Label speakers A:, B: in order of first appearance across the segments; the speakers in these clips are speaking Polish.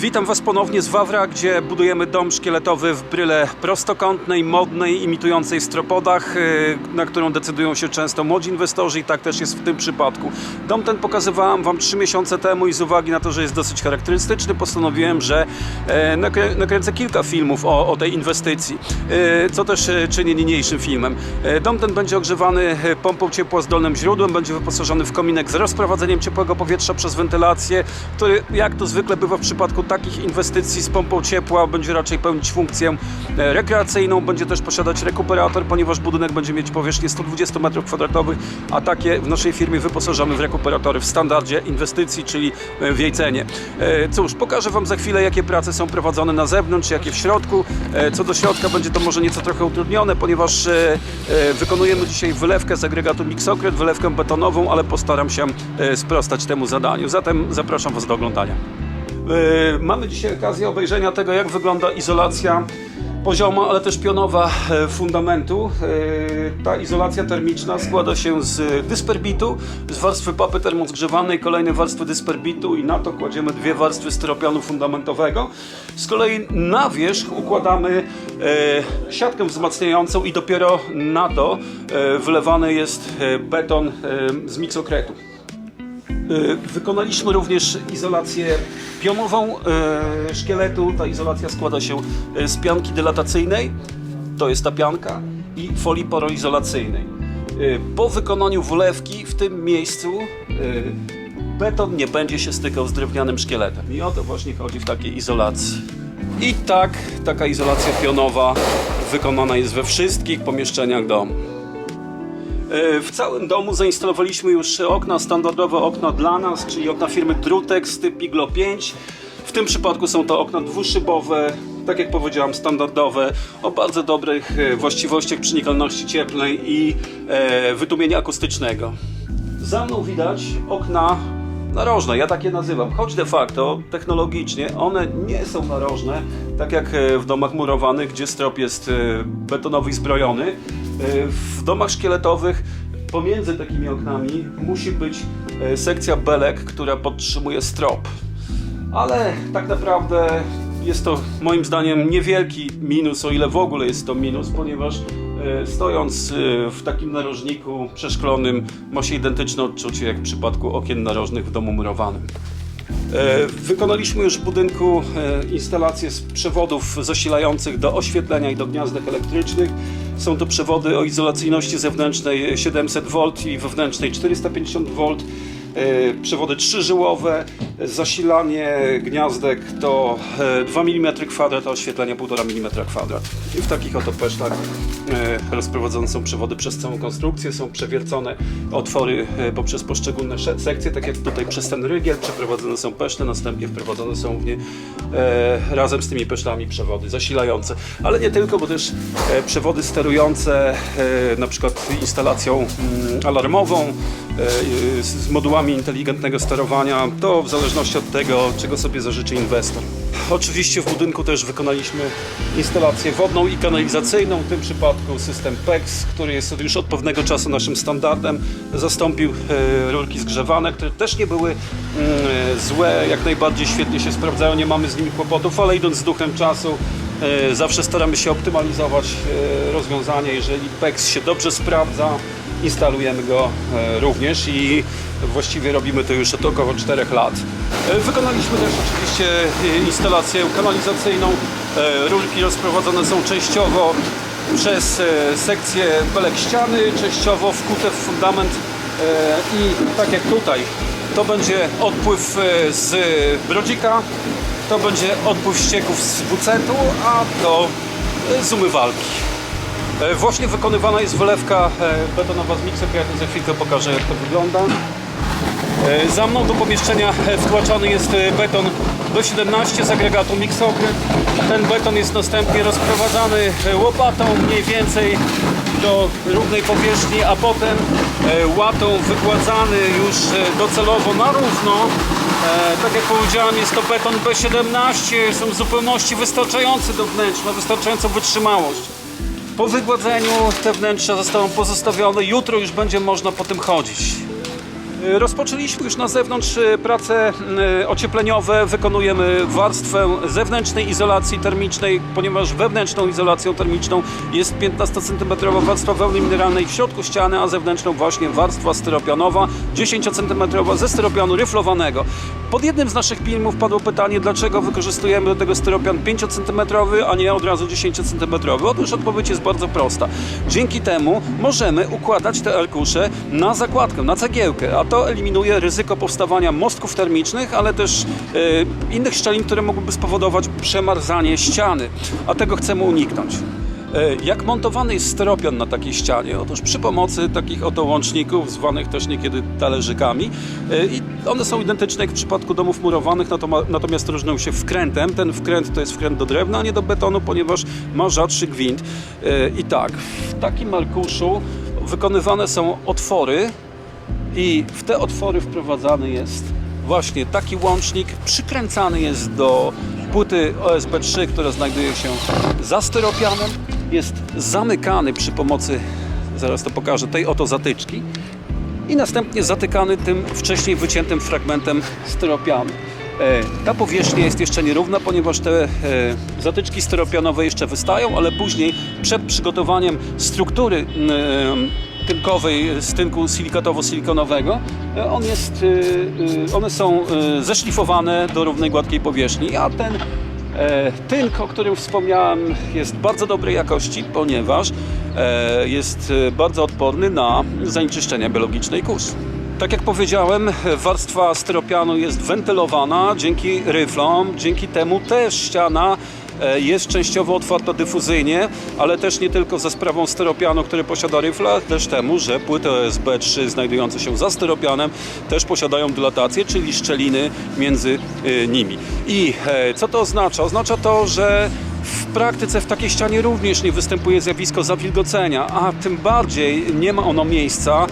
A: Witam Was ponownie z Wawra, gdzie budujemy dom szkieletowy w bryle prostokątnej, modnej, imitującej w stropodach, yy, na którą decydują się często młodzi inwestorzy i tak też jest w tym przypadku. Dom ten pokazywałem Wam 3 miesiące temu i z uwagi na to, że jest dosyć charakterystyczny, postanowiłem, że e, nakrę- nakręcę kilka filmów o, o tej inwestycji, e, co też e, czynię niniejszym filmem. Dom ten będzie ogrzewany pompą ciepła z dolnym źródłem, będzie wyposażony w kominek z rozprowadzeniem ciepłego powietrza przez wentylację, który jak to zwykle bywa w przypadku takich inwestycji z pompą ciepła będzie raczej pełnić funkcję e, rekreacyjną, będzie też posiadać rekuperator, ponieważ budynek będzie mieć powierzchnię 120 m2, a takie w naszej firmie wyposażamy w rekuperatory w standardzie inwestycji, czyli e, w jej cenie. E, Cóż, pokażę Wam za chwilę, jakie prace są prowadzone na zewnątrz, jakie w środku. Co do środka będzie to może nieco trochę utrudnione, ponieważ wykonujemy dzisiaj wylewkę z agregatu Mixokret, wylewkę betonową, ale postaram się sprostać temu zadaniu. Zatem zapraszam Was do oglądania. E, Mamy dzisiaj okazję obejrzenia tego, jak wygląda izolacja pozioma, ale też pionowa e, fundamentu. E, Ta izolacja termiczna składa się z dysperbitu, z warstwy papy termozgrzewanej, kolejnej warstwy dysperbitu i na to kładziemy dwie warstwy styropianu fundamentowego. Z kolei na wierzch układamy siatkę wzmacniającą i dopiero na to wylewany jest beton z miksokretu. Y, Wykonaliśmy również izolację pionową y, szkieletu. Ta izolacja składa się y, z pianki dylatacyjnej, to jest ta pianka, i folii poroizolacyjnej. Po wykonaniu wlewki w tym miejscu beton nie będzie się stykał z drewnianym szkieletem. I o to właśnie chodzi w takiej izolacji. I tak taka izolacja pionowa wykonana jest we wszystkich pomieszczeniach domu. E, W całym domu zainstalowaliśmy już okna, standardowe okna dla nas, czyli okna firmy Drutex typ Iglo 5. W tym przypadku są to okna dwuszybowe, tak jak powiedziałem, standardowe, o bardzo dobrych e, właściwościach przenikalności cieplnej i e, wytłumienia akustycznego. Za mną widać okna narożne, ja takie nazywam, choć de facto technologicznie one nie są narożne, tak jak e, w domach murowanych, gdzie strop jest betonowy i zbrojony. E, W domach szkieletowych pomiędzy takimi oknami musi być e, sekcja belek, która podtrzymuje strop. Ale tak naprawdę jest to moim zdaniem niewielki minus, o ile w ogóle jest to minus, ponieważ e, stojąc w takim narożniku przeszklonym ma się identyczne odczucie jak w przypadku okien narożnych w domu murowanym. Wykonaliśmy już w budynku instalację z przewodów zasilających do oświetlenia i do gniazdek elektrycznych. Są to przewody o izolacyjności zewnętrznej 700V i wewnętrznej 450V. E, Przewody trzyżyłowe, zasilanie gniazdek to e, 2 mm kwadrat, a oświetlenie 1,5 mm kwadrat. I w takich oto pesztach e, rozprowadzone są przewody przez całą konstrukcję, są przewiercone otwory e, poprzez poszczególne sekcje, tak jak tutaj przez ten rygiel, przeprowadzone są peszty, następnie wprowadzone są w nie e, razem z tymi pesztami przewody zasilające, ale nie tylko, bo też e, przewody sterujące, e, na przykład instalacją mm, alarmową, e, z z inteligentnego sterowania, to w zależności od tego, czego sobie zażyczy inwestor. Oczywiście w budynku też wykonaliśmy instalację wodną i kanalizacyjną, w tym przypadku system PEX, który jest już od pewnego czasu naszym standardem. Zastąpił e, rurki zgrzewane, które też nie były mm, złe, jak najbardziej świetnie się sprawdzają, nie mamy z nimi kłopotów, ale idąc z duchem czasu e, zawsze staramy się optymalizować e, rozwiązanie. Jeżeli PEX się dobrze sprawdza, instalujemy go również i właściwie robimy to już od około 4 lat. E, Wykonaliśmy też oczywiście e, instalację kanalizacyjną. E, Rurki rozprowadzone są częściowo przez sekcję belek ściany, częściowo wkute w fundament i tak jak tutaj, to będzie odpływ z brodzika, to będzie odpływ ścieków z wucetu, a to z umywalki. Właśnie wykonywana jest wylewka betonowa z miksokretu. Za chwilkę pokażę jak to wygląda. E, Za mną do pomieszczenia e, wtłaczany jest e, beton B17 z agregatu Mixokret. Ten beton jest następnie rozprowadzany łopatą mniej więcej do równej powierzchni, a potem łatą wykładzany już docelowo na równo. Tak jak powiedziałem jest to beton B17, są w zupełności wystarczający do wnętrza, wystarczającą wytrzymałość. Po wygładzeniu te wnętrza zostaną pozostawione. Jutro już będzie można po tym chodzić. Rozpoczęliśmy już na zewnątrz e, prace e, ociepleniowe. Wykonujemy warstwę zewnętrznej izolacji termicznej, ponieważ wewnętrzną izolacją termiczną jest 15 cm warstwa wełny mineralnej w środku ściany, a zewnętrzną właśnie warstwa styropianowa 10 cm ze styropianu ryflowanego. Pod jednym z naszych filmów padło pytanie, dlaczego wykorzystujemy do tego styropian 5 cm, a nie od razu 10 cm. Otóż odpowiedź jest bardzo prosta. Dzięki temu możemy układać te arkusze na zakładkę, na cegiełkę, a to eliminuje ryzyko powstawania mostków termicznych, ale też e, innych szczelin, które mogłyby spowodować przemarzanie ściany, a tego chcemy uniknąć. E, Jak montowany jest styropian na takiej ścianie? Otóż przy pomocy takich oto łączników, zwanych też niekiedy talerzykami. E, I one są identyczne jak w przypadku domów murowanych, natomiast różnią się wkrętem. Ten wkręt to jest wkręt do drewna, a nie do betonu, ponieważ ma rzadszy gwint. E, I tak, w takim arkuszu wykonywane są otwory i w te otwory wprowadzany jest właśnie taki łącznik, przykręcany jest do płyty OSB3, która znajduje się za styropianem, jest zamykany przy pomocy, zaraz to pokażę, tej oto zatyczki i następnie zatykany tym wcześniej wyciętym fragmentem styropianu. E, Ta powierzchnia jest jeszcze nierówna, ponieważ te e, zatyczki styropianowe jeszcze wystają, ale później przed przygotowaniem struktury e, tynkowej, z tynku silikatowo-silikonowego, on jest, one są zeszlifowane do równej, gładkiej powierzchni, a ten e, tynk, o którym wspomniałem, jest bardzo dobrej jakości, ponieważ e, jest e, bardzo odporny na zanieczyszczenia biologiczne i kurz. Tak jak powiedziałem, warstwa styropianu jest wentylowana dzięki ryflom, dzięki temu też ściana jest częściowo otwarta dyfuzyjnie, ale też nie tylko za sprawą styropianu, który posiada ryfle, też temu, że płyty OSB3 znajdujące się za styropianem też posiadają dylatację, czyli szczeliny między e, nimi. I e, co to oznacza? Oznacza to, że w praktyce w takiej ścianie również nie występuje zjawisko zawilgocenia, a tym bardziej nie ma ono miejsca, e,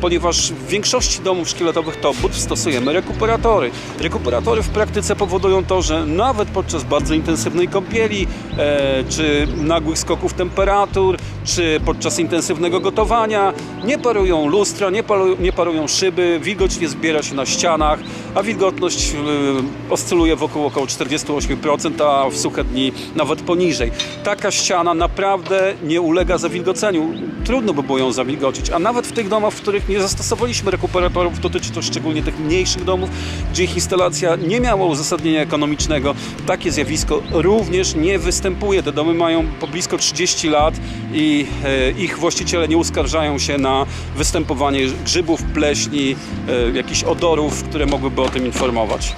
A: ponieważ w większości domów szkieletowych Topwood stosujemy rekuperatory. Rekuperatory w praktyce powodują to, że nawet podczas bardzo intensywnej kąpieli, e, czy nagłych skoków temperatur, czy podczas intensywnego gotowania nie parują lustra, nie, paru, nie parują szyby, wilgoć nie zbiera się na ścianach, a wilgotność e, oscyluje wokół około 48%, a w suche dni nawet poniżej. Taka ściana naprawdę nie ulega zawilgoceniu. Trudno by było ją zawilgocić, a nawet w tych domach, w których nie zastosowaliśmy rekuperatorów, dotyczy to szczególnie tych mniejszych domów, gdzie ich instalacja nie miała uzasadnienia ekonomicznego, takie zjawisko również nie występuje. Te domy mają po blisko 30 lat i e, ich właściciele nie uskarżają się na występowanie grzybów, pleśni, e, jakichś odorów, które mogłyby o tym informować.